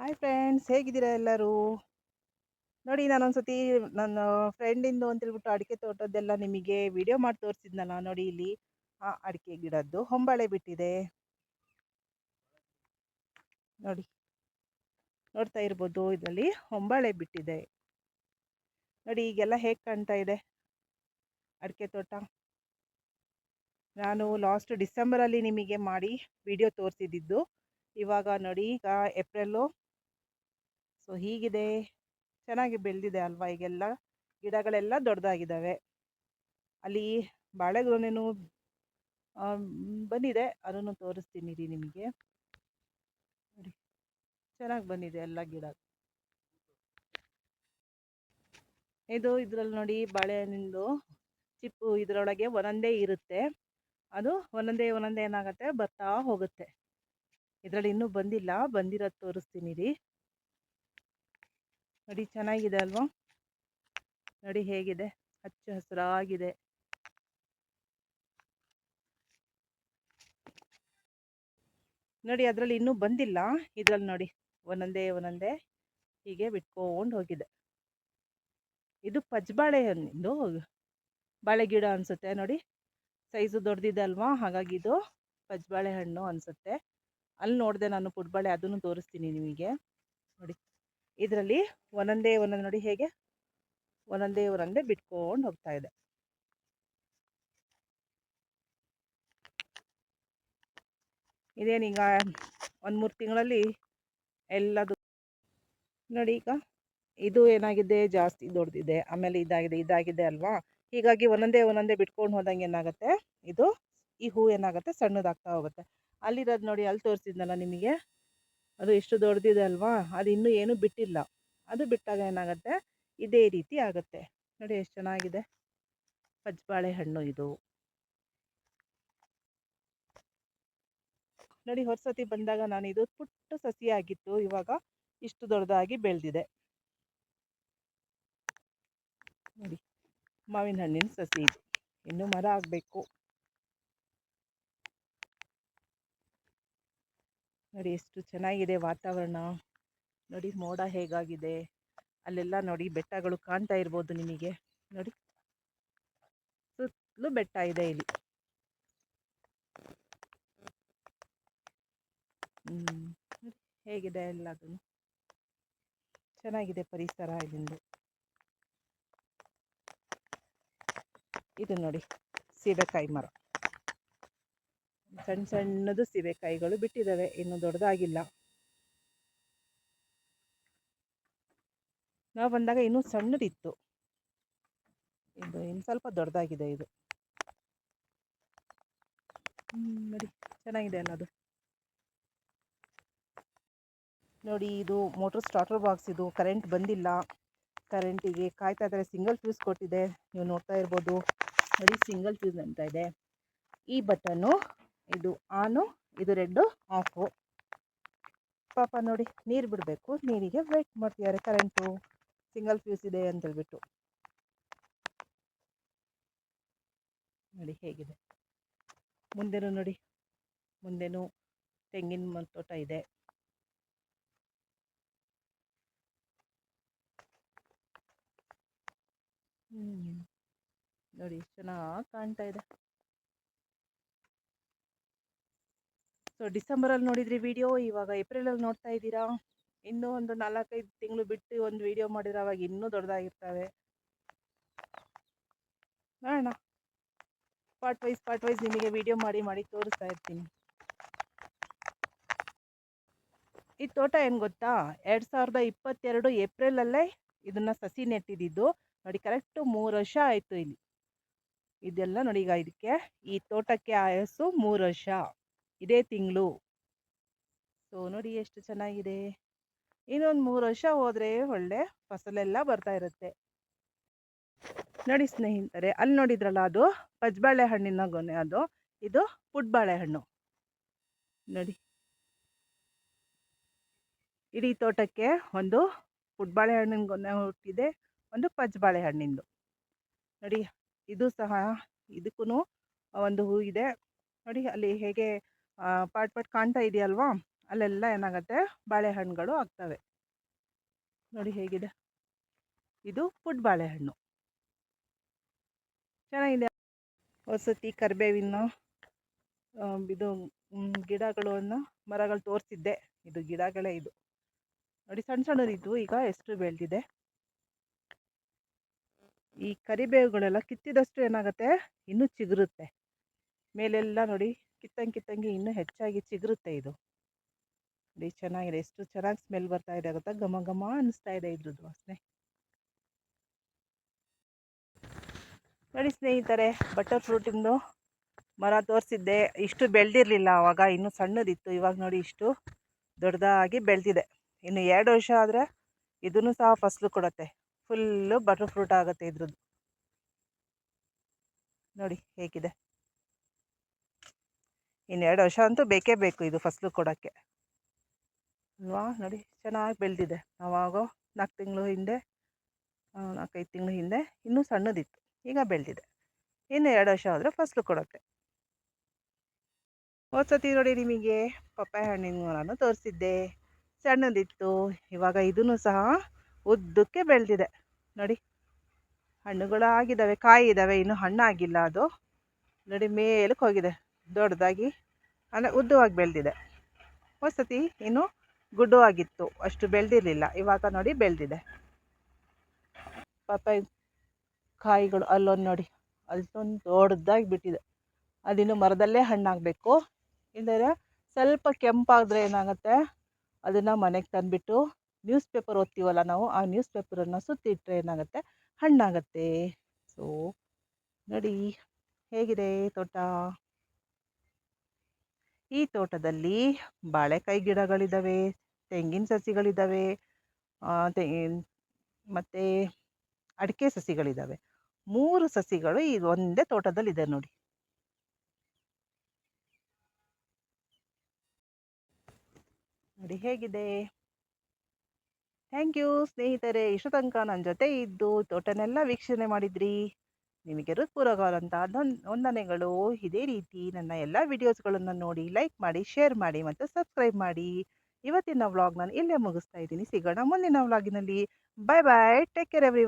Hi friends ಹೇಗಿದ್ದೀರಾ ಎಲ್ಲರೂ? ನೋಡಿ ನಾನೊಂದ್ಸತಿ ನನ್ನ ಫ್ರೆಂಡಿಂದು ಅಂತೇಳ್ಬಿಟ್ಟು ಅಡಿಕೆ ತೋಟದ್ದೆಲ್ಲ ನಿಮಗೆ ವಿಡಿಯೋ ಮಾಡಿ ತೋರಿಸಿದ್ನಲ್ಲ ನೋಡಿ ಇಲ್ಲಿ. ಆ ಅಡಿಕೆ ಗಿಡದ್ದು ಹೊಂಬಾಳೆ ಬಿಟ್ಟಿದೆ. ನೋಡಿ, ನೋಡ್ತಾ ಇರ್ಬೋದು ಇದರಲ್ಲಿ ಹೊಂಬಾಳೆ ಬಿಟ್ಟಿದೆ. ನೋಡಿ ಈಗೆಲ್ಲ ಹೇಗೆ ಕಾಣ್ತಾ ಇದೆ ಅಡಿಕೆ ತೋಟ? ನಾನು ಲಾಸ್ಟ್ ಡಿಸೆಂಬರಲ್ಲಿ ನಿಮಗೆ ಮಾಡಿ ವಿಡಿಯೋ ತೋರಿಸಿದ್ದು. ಇವಾಗ ನೋಡಿ ಈಗ ಏಪ್ರಿಲು ಸೊ, ಹೀಗಿದೆ. ಚೆನ್ನಾಗಿ ಬೆಳೆದಿದೆ ಅಲ್ವಾ ಈಗೆಲ್ಲ? ಗಿಡಗಳೆಲ್ಲ ದೊಡ್ಡದಾಗಿದ್ದಾವೆ ಅಲ್ಲಿ ಬಾಳೆಗೊನೆನು ಬಂದಿದೆ. ಅದನ್ನು ತೋರಿಸ್ತೀನಿ ರೀ ನಿಮಗೆ. ನೋಡಿ. ಚೆನ್ನಾಗಿ ಬಂದಿದೆ ಎಲ್ಲ ಗಿಡ. ಇದು ಇದರಲ್ಲಿ ನೋಡಿ ಬಾಳೆಹಣ್ಣಿಂದು ಚಿಪ್ಪು ಇದರೊಳಗೆ ಒಂದೊಂದೇ ಇರುತ್ತೆ. ಅದು ಒಂದೊಂದೇ ಒಂದೊಂದೇ ಏನಾಗುತ್ತೆ? ಬರ್ತಾ ಹೋಗುತ್ತೆ. ಇದರಲ್ಲಿ ಇನ್ನೂ ಬಂದಿಲ್ಲ. ಬಂದಿರೋದು ತೋರಿಸ್ತೀನಿ ರೀ. ನೋಡಿ ಚೆನ್ನಾಗಿದೆ ಅಲ್ವಾ? ನೋಡಿ ಹೇಗಿದೆ? ಹಚ್ಚ ಹಸಿರಾಗಿದೆ. ನೋಡಿ ಅದರಲ್ಲಿ ಇನ್ನೂ ಬಂದಿಲ್ಲ. ಇದರಲ್ಲಿ ನೋಡಿ, ಒಂದೊಂದೇ ಒಂದೊಂದೇ ಹೀಗೆ ಬಿಟ್ಕೊಂಡು ಹೋಗಿದೆ. ಇದು ಪಜ್ಬಾಳೆ ಹಣ್ಣಿಂದು ಬಾಳೆ ಗಿಡ ಅನಿಸುತ್ತೆ ನೋಡಿ. ಸೈಜು ದೊಡ್ಡದಿದೆ ಅಲ್ವಾ? ಹಾಗಾಗಿ ಇದು ಪಜ್ಬಾಳೆ ಹಣ್ಣು ಅನಿಸುತ್ತೆ. ಅಲ್ಲಿ ನೋಡಿದೆ ನಾನು ಪುಟ್ಬಾಳೆ ಅದನ್ನು ತೋರಿಸ್ತೀನಿ ನಿಮಗೆ. ನೋಡಿ. ಇದರಲ್ಲಿ ಒಂದೊಂದೇ ಒಂದೊಂದು ನೋಡಿ ಹೇಗೆ? ಒಂದೊಂದೇ ಒಂದೊಂದೇ ಬಿಟ್ಕೊಂಡು ಹೋಗ್ತಾ ಇದೆ. ಇದೇನೀಗ ಒಂದು ಮೂರು ತಿಂಗಳಲ್ಲಿ ಎಲ್ಲದು ನೋಡಿ ಈಗ ಇದು ಏನಾಗಿದೆ? ಜಾಸ್ತಿ ದೊಡ್ಡದಿದೆ ಆಮೇಲೆ ಇದಾಗಿದೆ ಇದಾಗಿದೆ ಅಲ್ವಾ? ಹೀಗಾಗಿ ಒಂದೊಂದೇ ಒಂದೊಂದೇ ಬಿಟ್ಕೊಂಡು ಹೋದಂಗೆ ಏನಾಗುತ್ತೆ? ಇದು ಈ ಹೂ ಏನಾಗುತ್ತೆ? ಸಣ್ಣದಾಗ್ತಾ ಹೋಗುತ್ತೆ. ಅಲ್ಲಿರೋದು ನೋಡಿ ಅಲ್ಲಿ ತೋರಿಸಿದ್ನಲ್ಲ ನಿಮಗೆ? ಅದು ಎಷ್ಟು ದೊಡ್ಡದಿದೆ ಅಲ್ವಾ? ಅದು ಇನ್ನೂ ಏನೂ ಬಿಟ್ಟಿಲ್ಲ. ಅದು ಬಿಟ್ಟಾಗ ಏನಾಗುತ್ತೆ? ಇದೇ ರೀತಿ ಆಗುತ್ತೆ. ನೋಡಿ ಎಷ್ಟು ಚೆನ್ನಾಗಿದೆ. ಪಜ್ಬಾಳೆ ಹಣ್ಣು ಇದು. ನೋಡಿ ಹೊರಸತಿ ಬಂದಾಗ ನಾನು ಇದು ಪುಟ್ಟ ಸಸಿಯಾಗಿತ್ತು. ಇವಾಗ ಇಷ್ಟು ದೊಡ್ಡದಾಗಿ ಬೆಳೆದಿದೆ. ನೋಡಿ, ಮಾವಿನ ಹಣ್ಣಿನ ಸಸಿ ಇದು. ಇನ್ನೂ ಮರ ಆಗಬೇಕು. ನೋಡಿ ಎಷ್ಟು ಚೆನ್ನಾಗಿದೆ ವಾತಾವರಣ. ನೋಡಿ ಮೋಡ ಹೇಗಾಗಿದೆ. ಅಲ್ಲೆಲ್ಲ ನೋಡಿ ಬೆಟ್ಟಗಳು ಕಾಣ್ತಾ ಇರ್ಬೋದು ನಿಮಗೆ. ನೋಡಿ. ಸುತ್ತಲೂ ಬೆಟ್ಟ ಇದೆ ಇಲ್ಲಿ. ಹೇಗಿದೆ ಎಲ್ಲದನ್ನು. ಚೆನ್ನಾಗಿದೆ ಪರಿಸರ ಇಲ್ಲಿಂದು. ಇದು ನೋಡಿ ಸೀಬೆಕಾಯಿ ಮರ. ಸಣ್ಣ ಸಣ್ಣದು ಸೀಬೆಕಾಯಿಗಳು ಬಿಟ್ಟಿದ್ದಾವೆ ಇನ್ನು ದೊಡ್ಡದಾಗಿಲ್ಲ. ನಾವು ಬಂದಾಗ ಇನ್ನೂ ಸಣ್ಣದಿತ್ತು. ಇದು ಇನ್ನು ಸ್ವಲ್ಪ ದೊಡ್ಡದಾಗಿದೆ ಇದು. ನೋಡಿ, ಚೆನ್ನಾಗಿದೆ ಅನ್ನೋದು ನೋಡಿ, ಇದು ಮೋಟ್ರ್ ಸ್ಟಾರ್ಟರ್ ಬಾಕ್ಸ್ ಇದು. ಕರೆಂಟ್ ಬಂದಿಲ್ಲ. ಕರೆಂಟಿಗೆ ಕಾಯ್ತಾ ಇದ್ದಾರೆ. ಸಿಂಗಲ್ ಫ್ಯೂಸ್ ಕೊಟ್ಟಿದೆ. ನೀವು ನೋಡ್ತಾ ಇರ್ಬೋದು. ನೋಡಿ ಸಿಂಗಲ್ ಫ್ಯೂಸ್ ಅಂತ ಇದೆ. ಈ ಬಟನ್ನು ಇದು ಆನು, ಇದು ರೆಡ್ಡು ಆಫು ಪಾಪ ನೋಡಿ, ನೀರು ಬಿಡಬೇಕು, ನೀರಿಗೆ ವೆಯ್ಟ್ ಮಾಡ್ತಿದ್ದಾರೆ ಕರೆಂಟು ಸಿಂಗಲ್ ಫ್ಯೂಸ್ ಇದೆ ಅಂತೇಳ್ಬಿಟ್ಟು ನೋಡಿ ಹೇಗಿದೆ. ಮುಂದೆನೂ ನೋಡಿ, ಮುಂದೆನೂ ತೆಂಗಿನ ತೋಟ ಇದೆ. ನೋಡಿ, ಚೆನ್ನಾಗಿ ಕಾಣ್ತಾ ಇದೆ. ಸೊ ಡಿಸೆಂಬರಲ್ಲಿ ನೋಡಿದ್ರಿ ವಿಡಿಯೋ ಇವಾಗ ಏಪ್ರಿಲಲ್ಲಿ ನೋಡ್ತಾ ಇದ್ದೀರಾ? ಇನ್ನೂ ಒಂದು ನಾಲ್ಕೈದು ತಿಂಗಳು ಬಿಟ್ಟು ಒಂದು ವಿಡಿಯೋ ಮಾಡಿದ್ರೆ ಅವಾಗ ಇನ್ನೂ ದೊಡ್ಡದಾಗಿರ್ತವೆ. ನೋಡೋಣ. ಪಾರ್ಟ್ ವೈಸ್ ಪಾರ್ಟ್ ವೈಸ್ ನಿಮಗೆ ವಿಡಿಯೋ ಮಾಡಿ ಮಾಡಿ ತೋರಿಸ್ತಾ ಇರ್ತೀನಿ. ಈ ತೋಟ ಏನು ಗೊತ್ತಾ? ಎರಡು ಸಾವಿರದ ಇಪ್ಪತ್ತೆರಡು ಏಪ್ರಿಲಲ್ಲೇ ಇದನ್ನು ಸಸಿ ನೆಟ್ಟಿದ್ದು. ನೋಡಿ ಕರೆಕ್ಟು ಮೂರು ವರ್ಷ ಆಯಿತು ಇಲ್ಲಿ. ಇದೆಲ್ಲ ನೋಡಿ ಈಗ ಇದಕ್ಕೆ ಈ ತೋಟಕ್ಕೆ ಆಯಸ್ಸು ಮೂರು ವರ್ಷ. ಇದೇ ತಿಂಗಳು. ಸೊ, ನೋಡಿ ಎಷ್ಟು ಚೆನ್ನಾಗಿದೆ. ಇನ್ನೊಂದು ಮೂರು ವರ್ಷ ಹೋದರೆ ಒಳ್ಳೆ ಫಸಲೆಲ್ಲ ಬರ್ತಾ ಇರುತ್ತೆ. ನೋಡಿ ಸ್ನೇಹಿತರೆ ಅಲ್ಲಿ ನೋಡಿದ್ರಲ್ಲ ಅದು? ಪಜ್ಬಾಳೆ ಹಣ್ಣಿನ ಗೊನೆ ಅದು. ಇದು ಪುಟ್ಬಾಳೆ ಹಣ್ಣು. ನೋಡಿ. ಇಡೀ ತೋಟಕ್ಕೆ ಒಂದು ಪುಟ್ಬಾಳೆ ಹಣ್ಣಿನ ಗೊನೆ ಹುಟ್ಟಿದೆ. ಒಂದು ಪಜ್ಬಾಳೆ ಹಣ್ಣಿಂದು. ನೋಡಿ, ಇದು ಸಹ ಇದಕ್ಕೂ ಒಂದು ಹೂ ಇದೆ. ನೋಡಿ, ಅಲ್ಲಿ ಹೇಗೆ ಪಾಟ್ ಪಾಟ್ ಕಾಣ್ತಾ ಇದೆಯಲ್ವಾ? ಅಲ್ಲೆಲ್ಲ ಏನಾಗುತ್ತೆ? ಬಾಳೆಹಣ್ಣುಗಳು ಆಗ್ತವೆ. ನೋಡಿ ಹೇಗಿದೆ. ಇದು ಫುಡ್ ಬಾಳೆಹಣ್ಣು. ಚೆನ್ನಾಗಿದೆ. ಹೊಸತಿ ಕರಿಬೇವಿನ ಇದು ಗಿಡಗಳನ್ನು ಮರಗಳು ತೋರಿಸಿದ್ದೆ. ಇದು ಗಿಡಗಳೇ ಇದು. ನೋಡಿ ಸಣ್ಣ ಸಣ್ಣದಿದ್ದು ಈಗ ಎಷ್ಟು ಬೆಳೆದಿದೆ. ಈ ಕರಿಬೇವುಗಳೆಲ್ಲ ಕಿತ್ತಿದಷ್ಟು ಏನಾಗುತ್ತೆ? ಇನ್ನೂ ಚಿಗುರುತ್ತೆ. ಮೇಲೆಲ್ಲ ನೋಡಿ ಕಿತ್ತಂಗೆ ಕಿತ್ತಂಗೆ ಇನ್ನೂ ಹೆಚ್ಚಾಗಿ ಚಿಗುರುತ್ತೆ ಇದು. ನೋಡಿ ಚೆನ್ನಾಗಿದೆ, ಎಷ್ಟು ಚೆನ್ನಾಗಿ ಸ್ಮೆಲ್ ಬರ್ತಾ ಇದೆ ಗೊತ್ತಾ? ಘಮ ಘಮ ಅನ್ನಿಸ್ತಾ ಇದೆ ಇದ್ರದ್ದು ವಾಸನೆ. ನೋಡಿ ಸ್ನೇಹಿತರೆ ಬಟರ್ ಫ್ರೂಟಿಂದು ಮರ ತೋರಿಸಿದ್ದೆ. ಇಷ್ಟು ಬೆಳೆದಿರಲಿಲ್ಲ ಆವಾಗ ಇನ್ನೂ ಸಣ್ಣದಿತ್ತು. ಇವಾಗ ನೋಡಿ ಇಷ್ಟು ದೊಡ್ಡದಾಗಿ ಬೆಳೆದಿದೆ. ಇನ್ನು ಎರಡು ವರ್ಷ ಆದರೆ ಇದನ್ನು ಸಹ ಫಸಲು ಕೊಡುತ್ತೆ. ಫುಲ್ಲು ಬಟರ್ ಫ್ರೂಟ್ ಆಗುತ್ತೆ ಇದ್ರದ್ದು. ನೋಡಿ ಹೇಗಿದೆ. ಇನ್ನು ಎರಡು ವರ್ಷ ಅಂತೂ ಬೇಕೇ ಬೇಕು ಇದು ಫಸಲು ಕೊಡೋಕ್ಕೆ. ಅಲ್ವಾ? ನೋಡಿ, ಚೆನ್ನಾಗಿ ಬೆಳೆದಿದೆ. ಆವಾಗ ನಾಲ್ಕು ತಿಂಗಳು ಹಿಂದೆ ನಾಲ್ಕೈದು ತಿಂಗಳು ಹಿಂದೆ ಇನ್ನೂ ಸಣ್ಣದಿತ್ತು. ಈಗ ಬೆಳೆದಿದೆ. ಇನ್ನು ಎರಡು ವರ್ಷ ಆದರೆ ಫಸಲು ಕೊಡುತ್ತೆ ಹೋದ್ಸತಿ ನೋಡಿ ನಿಮಗೆ ಪಪ್ಪಾಯ ಹಣ್ಣಿನ ಮರನೂ ತೋರಿಸಿದ್ದೆ. ಸಣ್ಣದಿತ್ತು, ಇವಾಗ ಇದೂ ಸಹ ಉದ್ದಕ್ಕೆ ಬೆಳೆದಿದೆ. ನೋಡಿ, ಹಣ್ಣುಗಳಾಗಿದ್ದಾವೆ ಕಾಯಿ ಇದ್ದಾವೆ ಇನ್ನೂ ಹಣ್ಣಾಗಿಲ್ಲ ಅದು. ನೋಡಿ, ಮೇಲಕ್ಕೆ ಹೋಗಿದೆ. ದೊಡ್ಡದಾಗಿ, ಅಂದರೆ ಉದ್ದವಾಗಿ ಬೆಳೆದಿದೆ. ಒಂದ್ಸತಿ ಸತಿ ಇನ್ನು ಗುಡ್ಡವಾಗಿತ್ತು, ಅಷ್ಟು ಬೆಳೆದಿರಲಿಲ್ಲ. ಇವಾಗ ನೋಡಿ ಬೆಳೆದಿದೆ. ಪಾಪ ಕಾಯಿಗಳು ಅಲ್ಲೊಂದು ನೋಡಿ, ಅಲ್ಲೊಂದು ದೊಡ್ಡದಾಗಿ ಬಿಟ್ಟಿದೆ. ಅದಿನ್ನು ಮರದಲ್ಲೇ ಹಣ್ಣಾಗಬೇಕು. ಇಲ್ಲದ್ರೆ ಸ್ವಲ್ಪ ಕೆಂಪಾದರೆ ಏನಾಗುತ್ತೆ, ಅದನ್ನು ಮನೆಗೆ ತಂದುಬಿಟ್ಟು ನ್ಯೂಸ್ ಪೇಪರ್ ಓದ್ತೀವಲ್ಲ ನಾವು, ಆ ನ್ಯೂಸ್ ಪೇಪರನ್ನು ಸುತ್ತಿಟ್ರೆ ಏನಾಗುತ್ತೆ, ಹಣ್ಣಾಗತ್ತೆ. ಸೊ ನೋಡಿ, ಹೇಗಿದೆ ತೋಟ? ಈ ತೋಟದಲ್ಲಿ ಬಾಳೆಕಾಯಿ ಗಿಡಗಳಿದ್ದಾವೆ ತೆಂಗಿನ ಸಸಿಗಳಿದ್ದಾವೆ ತೆ, ಮತ್ತು ಅಡಿಕೆ ಸಸಿಗಳಿದ್ದಾವೆ ಮೂರು ಸಸಿಗಳು ಈ ಒಂದೇ ತೋಟದಲ್ಲಿದೆ ನೋಡಿ. ನೋಡಿ ಹೇಗಿದೆ? ಥ್ಯಾಂಕ್ ಯು ಸ್ನೇಹಿತರೆ. ಇಷ್ಟು ತನಕ ನನ್ನ ಜೊತೆ ಇದ್ದು, ತೋಟನೆಲ್ಲ ವೀಕ್ಷಣೆ ಮಾಡಿದ್ರಿ. ನಿಮಗೆ ಹೃತ್ಪೂರ್ವಕವಾದಂತಹ ವಂದನೆಗಳು ಇದೇ ರೀತಿ ನನ್ನ ಎಲ್ಲ ವಿಡಿಯೋಸ್ಗಳನ್ನು ನೋಡಿ, ಲೈಕ್ ಮಾಡಿ, ಶೇರ್ ಮಾಡಿ ಮತ್ತು ಸಬ್ಸ್ಕ್ರೈಬ್ ಮಾಡಿ. ಇವತ್ತಿನ ವ್ಲಾಗ್ ನಾನು ಇಲ್ಲೇ ಮುಗಿಸ್ತಾ ಇದ್ದೀನಿ. ಸಿಗೋಣ ಮುಂದಿನ ವ್ಲಾಗಿನಲ್ಲಿ. Bye bye. Take care every